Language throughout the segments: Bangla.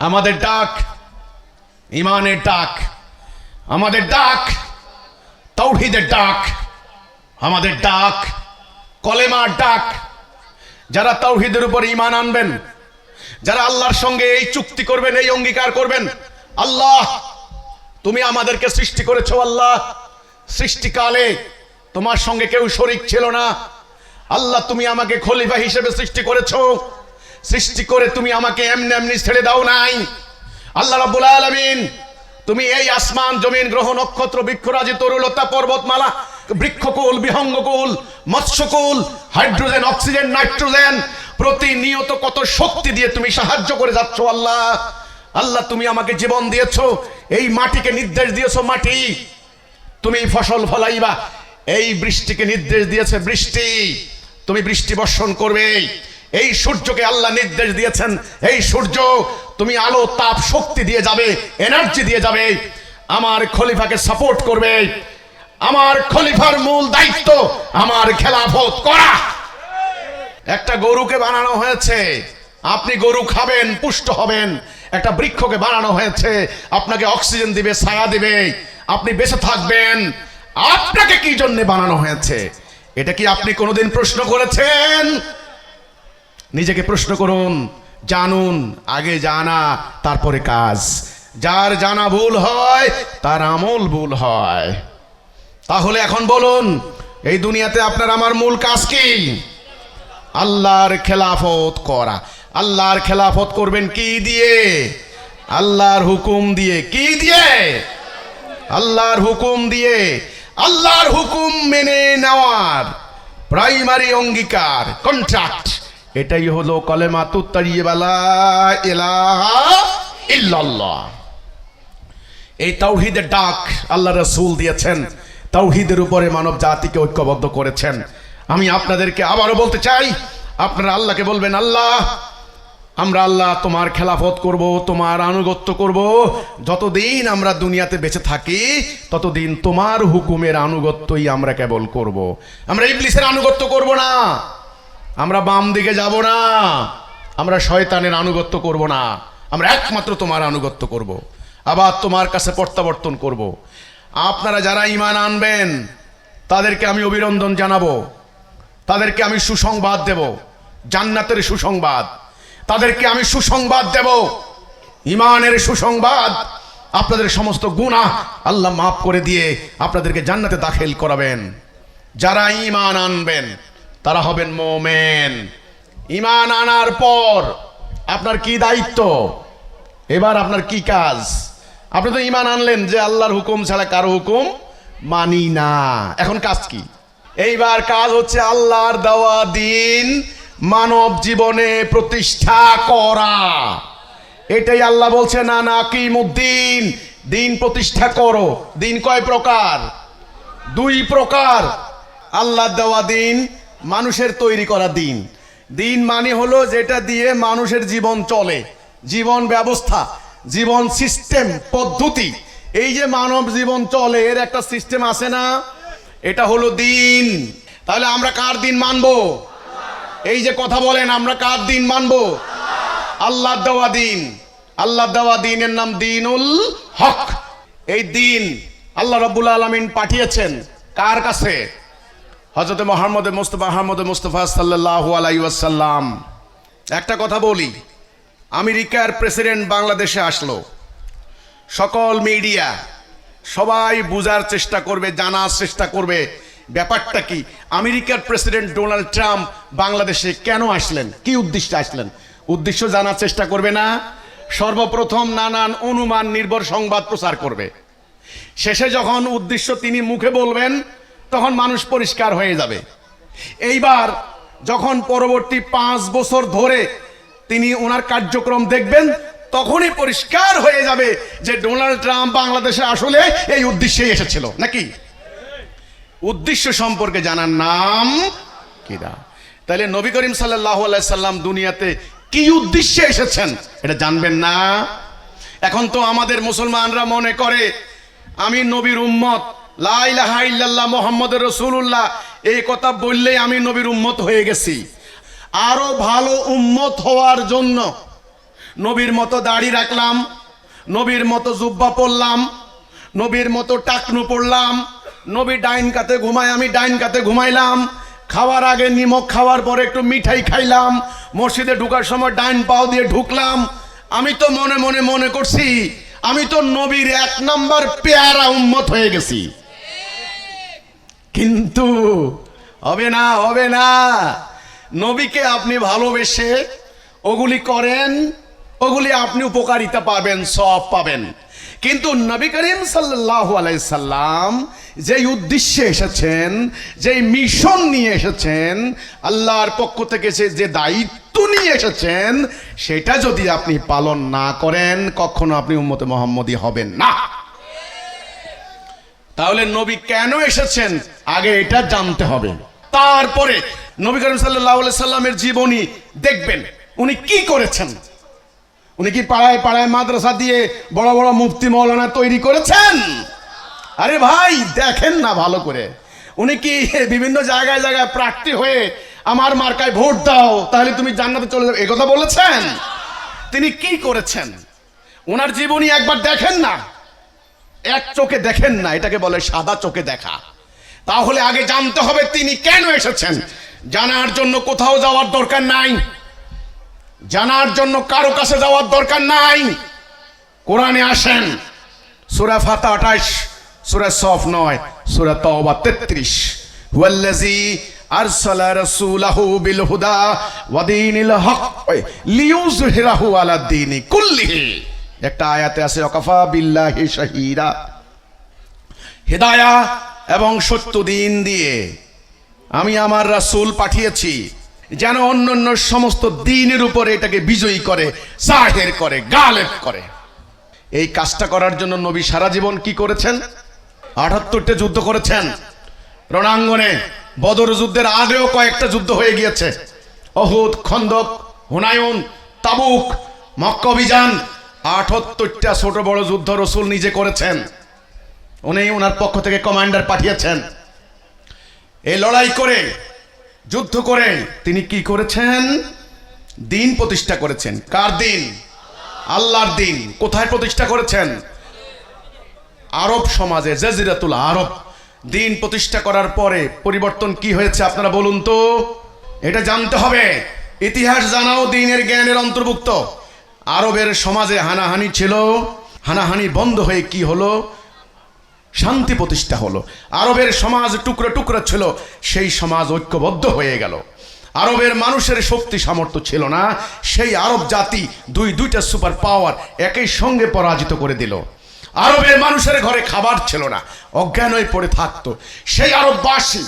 আমাদের ডাক, ইমানের ডাক, আমাদের ডাক, তৌহিদের ডাক, আমাদের ডাক, কলেমার ডাক। যারা তৌহিদের উপর ইমান আনবেন, যারা আল্লাহর সঙ্গে এই চুক্তি করবেন, এই অঙ্গীকার করবেন, আল্লাহ, তুমি আমাদেরকে সৃষ্টি করেছ, আল্লাহ। সৃষ্টিকালে তোমার সঙ্গে কেউ শরিক ছিল না। আল্লাহ, তুমি আমাকে খলিফা হিসেবে সৃষ্টি করেছ। সৃষ্টি করে তুমি আমাকে এমনি এমনি ছেড়ে দাও নাই। আল্লাহ রাব্বুল আলামিন, তুমি এই আসমান, জমিন, গ্রহ, নক্ষত্র, বৃক্ষরাজি তরুলতা পর্বতমালা, বৃক্ষকুল, বিহঙ্গকুল, মৎস্যকুল, হাইড্রোজেন, অক্সিজেন, নাইট্রোজেন প্রতিনিয়ত কত শক্তি দিয়ে তুমি সাহায্য করে যাচ্ছ আল্লাহ। আল্লাহ, তুমি আমাকে জীবন দিয়েছ, এই মাটিকে নির্দেশ দিয়েছ মাটি। তুমি ফসল ফলাইবা, এই বৃষ্টিকে নির্দেশ দিয়েছে বৃষ্টি। তুমি বৃষ্টি বর্ষণ করবে। এই সূর্যকে আল্লাহ নির্দেশ দিয়েছেন। এই সূর্য, তুমি আলো, তাপ, শক্তি দিয়ে যাবে এনার্জি দিয়ে যাবে। আমার খলিফাকে সাপোর্ট করবে। আমার খলিফার মূল দায়িত্ব আমার খেলাফত করা। একটা গরুকে বানানো হয়েছে। আপনি গরু খাবেন, পুষ্ট হবেন। একটা বৃক্ষকে বানানো হয়েছে। আপনাকে অক্সিজেন দিবে, ছায়া দিবে। আপনি বেঁচে থাকবেন। আপনাকে কি জন্য বানানো হয়েছে? এটা কি আপনি কোনোদিন প্রশ্ন করেছেন? নিজেকে প্রশ্ন করুন, জানুন, আগে জানা, তারপরে কাজ। যার জানা ভুল হয়, তার আমল ভুল হয়। তাহলে এখন বলুন, এই দুনিয়াতে আপনার আমার মূল কাজ কি? আল্লাহর খেলাফত করা। আল্লাহর খেলাফত করবেন কি দিয়ে? আল্লাহর হুকুম দিয়ে কি দিয়ে? আল্লাহর হুকুম দিয়ে। আল্লাহর হুকুম মেনে নেওয়ার প্রাইমারি অঙ্গীকার কন্ট্রাক্ট এটাই হলো কলেমা ইল্লাল্লাহ। এই তাওহিদের ডাক আল্লাহ রসুল দিয়েছেন, তাওহিদের উপরে মানব জাতিকে ঐক্যবদ্ধ করেছেন। আমি আপনাদেরকে আবারও বলতে চাই, আপনারা আল্লাহকে বলবেন, আল্লাহ, আমরা আল্লাহ তোমার খেলাফত করব, তোমার আনুগত্য করব। যতদিন আমরা দুনিয়াতে বেঁচে থাকি, ততদিন তোমার হুকুমের আনুগত্যই আমরা কেবল করব। আমরা ইবলিসের আনুগত্য করব না। আমরা বাম দিকে যাব না। আমরা শয়তানের আনুগত্য করব না। আমরা একমাত্র তোমার আনুগত্য করব। আবার তোমার কাছে প্রত্যাবর্তন করব। আপনারা যারা ইমান আনবেন, তাদেরকে আমি অভিনন্দন জানাব। তাদেরকে আমি সুসংবাদ দেব। জান্নাতের সুসংবাদ। তাদেরকে আমি সুসংবাদ দেব। ইমানের সুসংবাদ। আপনাদের সমস্ত গুণা আল্লাহ মাফ করে দিয়ে আপনাদেরকে জান্নাতে দাখিল করাবেন। যারা ইমান আনবেন তারা হবেন মোমেন। ইমান আনার পর আপনার কি দায়িত্ব? এবার আপনার কি কাজ? আপনি তো ইমান আনলেন যে আল্লাহর হুকুম ছাড়া কারও হুকুম মানি না। এখন কাজ কি? এইবার কাজ হচ্ছে আল্লাহর দেওয়া দিন মানব জীবনে প্রতিষ্ঠা করা। এটাই আল্লাহ বলছে, না না কিমুদ্দিন দিন প্রতিষ্ঠা করো। দিন কয় প্রকার? দুই প্রকার। আল্লাহ দেওয়া দিন মানুষের তৈরি করা দিন। দিন মানে হলো যেটা দিয়ে মানুষের জীবন চলে। জীবন ব্যবস্থা, জীবন সিস্টেম, পদ্ধতি। এই যে মানব জীবন চলে, এর একটা সিস্টেম আছে না? এটা হলো দিন। তাহলে আমরা কার দিন মানবো? এই যে কথা বলেন, আমরা কার দিন মানবো? আল্লাহ দেওয়া দিন। আল্লাহ দেওয়া দিনের নাম দিনুল হক। এই দিন আল্লাহ রব্বুল আলমিন পাঠিয়েছেন। কার কাছে? হজরত মোহাম্মদ মুস্তফা, আহমদ মুস্তফা সাল্লাহ আলাই ওয়াসাল্লাম। একটা কথা বলি, আমেরিকার প্রেসিডেন্ট বাংলাদেশে আসলো। সকল মিডিয়া সবাই বোঝার চেষ্টা করবে, জানার চেষ্টা করবে, ব্যাপারটা কি? আমেরিকার প্রেসিডেন্ট ডোনাল্ড ট্রাম্প বাংলাদেশে কেন আসলেন? কি উদ্দেশ্যে আসলেন? উদ্দেশ্য জানার চেষ্টা করবে না? সর্বপ্রথম নানান অনুমান নির্ভর সংবাদ প্রচার করবে। শেষে যখন উদ্দেশ্য তিনি মুখে বলবেন তখন মানুষ পরিষ্কার হয়ে যাবে। এইবার যখন পরবর্তী পাঁচ বছর ধরে তিনি ওনার কার্যক্রম দেখবেন, তখনই পরিষ্কার হয়ে যাবে যে ডোনাল্ড ট্রাম্প বাংলাদেশে আসলে এই উদ্দেশ্যেই এসেছিল। নাকি? উদ্দেশ্য সম্পর্কে জানার নাম কিরা তাহলে নবী করিম সাল্লাহ সাল্লাম দুনিয়াতে কি উদ্দেশ্যে এসেছেন এটা জানবেন না? এখন তো আমাদের মুসলমানরা মনে করে, আমি নবীর উম্মত লাইলাহা ইল্লাল্লাহ মোহাম্মদ রসুল্লাহ এই কথা বললেই আমি নবীর উম্মত হয়ে গেছি। আরও ভালো উম্মত হওয়ার জন্য নবীর মতো দাড়ি রাখলাম, নবীর মতো জুব্বা পরলাম, নবীর মতো টাকনু পড়লাম নবী ডাইন কাতে ঘুমায়, আমি ডাইন কাতে ঘুমাইলাম, খাওয়ার আগে নিমক খাওয়ার পরে একটু মিঠাই খাইলাম, মসজিদে ঢুকার সময় ডাইন পাও দিয়ে ঢুকলাম। আমি তো মনে মনে মনে করছি, আমি তো নবীর এক নাম্বার পেয়ারা উম্মত হয়ে গেছি। কিন্তু হবে না হবে না। নবীকে আপনি ভালোবেসে ওগুলি করেন, ওগুলি আপনি উপকারিতা পাবেন সব পাবেন। কিন্তু নবী করিম সাল্লাহ আলাইসাল্লাম যেই উদ্দেশ্যে এসেছেন, যেই মিশন নিয়ে এসেছেন, আল্লাহর পক্ষ থেকে সে যে দায়িত্ব নিয়ে এসেছেন, সেটা যদি আপনি পালন না করেন, কখনো আপনি উম্মতে মোহাম্মদী হবেন না। তাহলে নবী কেন এসেছেন? আগে এটা জানতে হবে। তারপরে নবী করিম সাল্লাহ সাল্লামের জীবনী দেখবেন। উনি কি করেছেন? উনি কি পাড়ায় পাড়ায় মাদ্রাসা দিয়ে বড় বড় মুফতি মৌলানা তৈরি করেছেন? আরে ভাই, দেখেন না ভালো করে। উনি কি বিভিন্ন জায়গায় জায়গায় প্রার্থী হয়ে আমার মার্কায় ভোট দাও, তাহলে তুমি জান্নাতে চলে যাবে? কথা বলেছেন? তিনি কি করেছেন? ওনার জীবনী একবার দেখেন না। এক চোখে দেখেন না, এটাকে বলে সাদা চোখে দেখা। তাহলে আগে জানতে হবে তিনি কেন এসেছেন। জানার জন্য কোথাও যাওয়ার দরকার নাই। জানার জন্য কারও কাছে যাওয়ার দরকার নাই। কোরআনে আসেন। সুরা ফাতা আঠাশ, সুরা সফ নয়, সুরা তওবা তেত্রিশ। হুয়াল্লাজি আরসালা রাসূলাহু বিল হুদা ওয়া দীনিল হক লিইউযহিরাহু আলা দীনি কুল্লিহি। একটা আয়াতে আছে, ওয়াকাফা বিল্লাহি শাহীদা। হেদায়া এবং সত্য দিন দিয়ে আমি আমার রাসূল পাঠিয়েছি, যেন অন্য অন্য সমস্ত দিনের উপরে এটাকে বিজয়ী করে, জাহের করে, গালেব করে। এই কাজটা করার জন্য নবী সারা জীবন কি করেছেন? আটাত্তরটা যুদ্ধ করেছেন। রণাঙ্গনে বদর যুদ্ধের আগেও কয়েকটা যুদ্ধ হয়ে গিয়েছে। অহুদ, খন্দক, হুনায়ুন, তাবুক, মক্কা অভিযান আটাত্তরটা ছোট বড় যুদ্ধ রসুল নিজে করেছেন। উনি ওনার পক্ষ থেকে কমান্ডার পাঠিয়েছেন। এই লড়াই করে, যুদ্ধ করে তিনি কি করেছেন? দিন প্রতিষ্ঠা করেছেন। কার দিন? আল্লাহর দিন। কোথায় প্রতিষ্ঠা করেছেন? আরব সমাজে, জাজিরাতুল আরব। দিন প্রতিষ্ঠা করার পরে পরিবর্তন কি হয়েছে আপনারা বলুন তো? এটা জানতে হবে। ইতিহাস জানাও, দিনের জ্ঞানের অন্তর্ভুক্ত। আরবের সমাজে হানাহানি ছিল। হানাহানি বন্ধ হয়ে কি হলো? শান্তি প্রতিষ্ঠা হলো। আরবের সমাজ টুকরো টুকরো ছিল, সেই সমাজ ঐক্যবদ্ধ হয়ে গেল। আরবের মানুষের শক্তি সামর্থ্য ছিল না, সেই আরব জাতি দুই দুইটা সুপার পাওয়ার একই সঙ্গে পরাজিত করে দিল। আরবের মানুষের ঘরে খাবার ছিল না, অজ্ঞান হয়ে পড়ে থাকতো। সেই আরববাসী,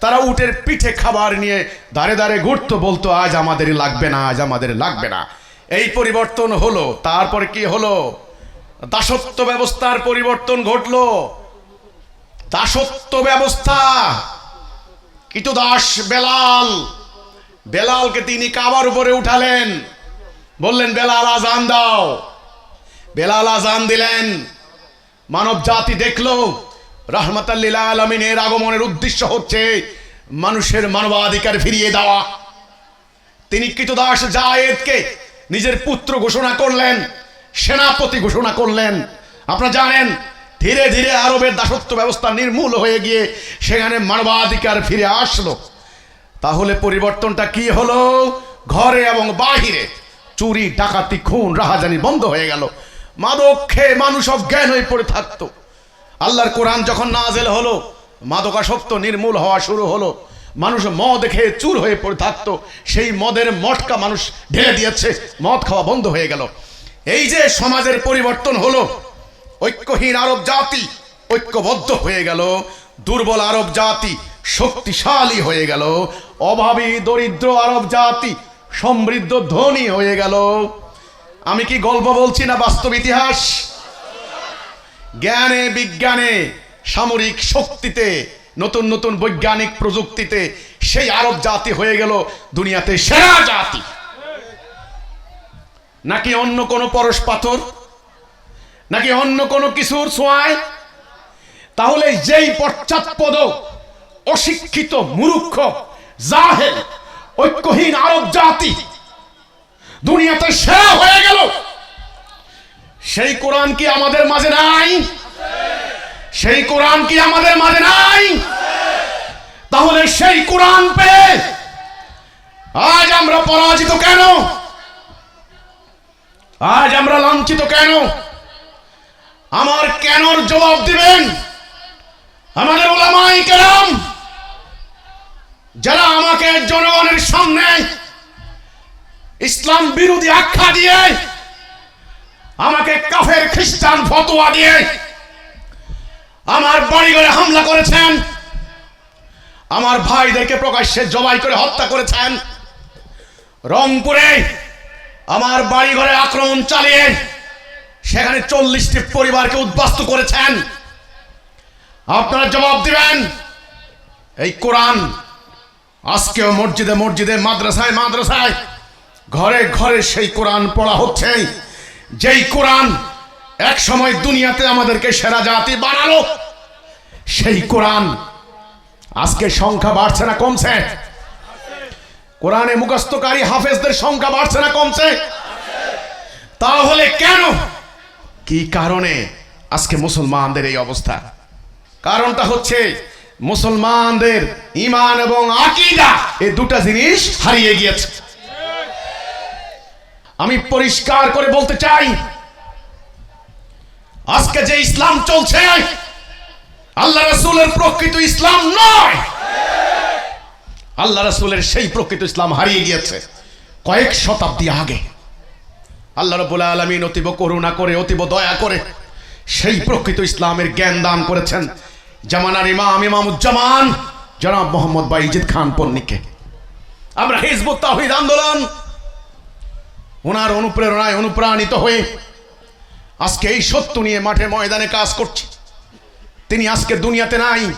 তারা উটের পিঠে খাবার নিয়ে দাঁড়ে দাঁড়ে ঘুরতো, বলতো, আজ আমাদের লাগবে না, আজ আমাদের লাগবে না। এই পরিবর্তন হলো, তারপরে কি হলো? দাসত্ব ব্যবস্থার পরিবর্তন ঘটলো। দাসত্ব ব্যবস্থা। কিন্তু দাস বেলাল, বেলালকে তিনি কাবার উপরে উঠালেন। বললেন, বেলাল আজান দাও। বেলাল আজান দিলেন। মানব জাতি দেখল রহমতাল্লিল আলমিনের আগমনের উদ্দেশ্য হচ্ছে মানুষের মানবাধিকার ফিরিয়ে দেওয়া। তিনি কৃতদাস জায়েদকে নিজের পুত্র ঘোষণা করলেন, সেনাপতি ঘোষণা করলেন। আপনারা জানেন, ধীরে ধীরে আরবের দাসত্ব ব্যবস্থা নির্মূল হয়ে গিয়ে সেখানে মানবাধিকার ফিরে আসলো। তাহলে পরিবর্তনটা কি হলো? ঘরে এবং বাহিরে চুরি, ডাকাতি, খুন, রাহাজানি বন্ধ হয়ে গেল। মাদক খেয়ে মানুষ অজ্ঞান হয়ে পড়ে থাকতো। আল্লাহর কোরআন যখন নাজেল হলো, মাদকাসক্ত নির্মূল হওয়া শুরু হলো। মানুষ মদ খেয়ে চুর হয়ে পড়ে থাকতো। সেই মদের মটকা মানুষ ঢেলে দিয়েছে। মদ খাওয়া বন্ধ হয়ে গেল। এই যে সমাজের পরিবর্তন হলো, ঐক্যহীন আরব জাতি ঐক্যবদ্ধ হয়ে গেল, দুর্বল আরব জাতি শক্তিশালী হয়ে গেল, অভাবী দরিদ্র আরব জাতি সমৃদ্ধ ধনী হয়ে গেল। আমি কি গল্প বলছি না বাস্তব ইতিহাস? জ্ঞানে বিজ্ঞানে সামরিক শক্তিতে নতুন নতুন বৈজ্ঞানিক প্রযুক্তিতে সেই আরব জাতি হয়ে গেল দুনিয়াতে সেরা জাতি। নাকি অন্য কোনো পরশ পাথর? নাকি অন্য কোনো কিছুর ছোঁয়ায় তাহলে যেই পশ্চাৎপদ, অশিক্ষিত, মূর্খ, জাহেল, ঐক্যহীন আরব জাতি দুনিয়াতে সেরা হয়ে গেল। সেই কোরআন কি আমাদের মাঝে নাই? সেই কোরআন কি আমাদের মাঝে নাই? তাহলে সেই কোরআন পেয়ে আজ আমরা পরাজিত কেন? আজ আমরা লাঞ্ছিত কেন? আমার কেনর জবাব দিবেন? আমাদের ওলামাই কেরাম, যারা আমাকে জনগণের সামনে ইসলাম বিরোধী আখ্যা দিয়ে আমাকে কাফের খ্রিস্টান ফতোয়া দিয়ে আমার বাড়িঘরে হামলা করেছেন। আমার ভাইদেরকে প্রকাশ্যে জবাই করে হত্যা করেছেন। রংপুরে আমার বাড়িঘরে আক্রমণ চালিয়ে সেখানে চল্লিশটি পরিবারকে উদ্বাস্ত করেছেন। আপনারা জবাব দিবেন, এই কোরআন আজকেও মসজিদে মসজিদে, মাদ্রাসায় মাদ্রাসায়, ঘরে ঘরে সেই কোরআন পড়া হচ্ছে। যেই কোরআন এক সময় দুনিয়াতে আমাদেরকে সেরা জাতি বানালো। সেই কোরআন। আজকে সংখ্যা বাড়ছে না, কমছে। কোরআনে মুখস্থকারী হাফেজদের সংখ্যা বাড়ছে না, কমছে। তাহলে কেন? কি কারণে? আজকে মুসলমানদের এই অবস্থা। কারণটা হচ্ছে মুসলমানদের ইমান এবং আকিদা এই দুটা জিনিস হারিয়ে গিয়েছে। আমি পরিষ্কার করে বলতে চাই আজকে যে ইসলাম চলছে, আল্লাহ রসুলের প্রকৃত ইসলাম নয়। আল্লাহ রসুলের সেই প্রকৃত ইসলাম হারিয়ে গিয়েছে কয়েক শতাব্দী আগে। আল্লাহ রবুল্লা আলমিন অতীব করুণা করে, অতীব দয়া করে সেই প্রকৃত ইসলামের জ্ঞান দান করেছেন জামানার ইমাম ইমামুজ্জামান জনাব মোহাম্মদ বাইজিদ খান পন্নিকে। আমরা হিজবুত তাহিদ আন্দোলন, ওনার অনুপ্রেরণায় অনুপ্রাণিত হয়ে আজকে এই সত্য নিয়ে মাঠে ময়দানে কাজ করছি। তিনি আজকে দুনিয়াতে নাই।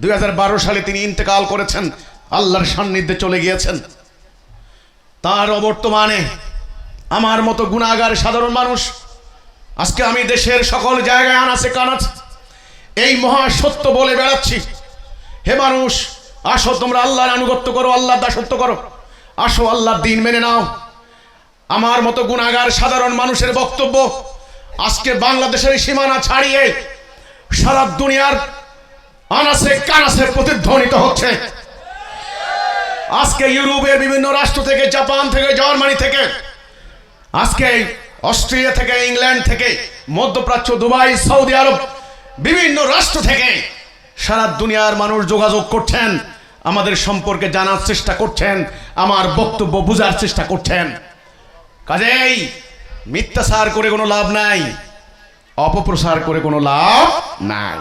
দুই হাজার বারো সালে তিনি ইন্তেকাল করেছেন। আল্লাহর সান্নিধ্যে চলে গিয়েছেন। তার অবর্তমানে আমার মতো গুণাগার সাধারণ মানুষ আজকে আমি দেশের সকল জায়গায় আনাচে কানাচে এই মহা সত্য বলে বেড়াচ্ছি। হে মানুষ, আসো তোমরা আল্লাহর আনুগত্য করো, আল্লাহর দাসত্ব করো। আসো আল্লাহর দিন মেনে নাও। আমার মতো গুণাগার সাধারণ মানুষের বক্তব্য আজকে বাংলাদেশের সীমানা ছাড়িয়ে সারা দুনিয়ার আনাসে কানাসে প্রতিধ্বনিত হচ্ছে। আজকে ইউরোপের বিভিন্ন রাষ্ট্র থেকে, জাপান থেকে, জার্মানি থেকে, আজকে অস্ট্রেলিয়া থেকে, ইংল্যান্ড থেকে, মধ্যপ্রাচ্য, দুবাই, সৌদি আরব, বিভিন্ন রাষ্ট্র থেকে সারা দুনিয়ার মানুষ যোগাযোগ করছেন, আমাদের সম্পর্কে জানার চেষ্টা করছেন, আমার বক্তব্য বোঝার চেষ্টা করছেন। কাজেই মিথ্যাচার করে কোনো লাভ নাই অপপ্রসার করে কোনো লাভ নাই।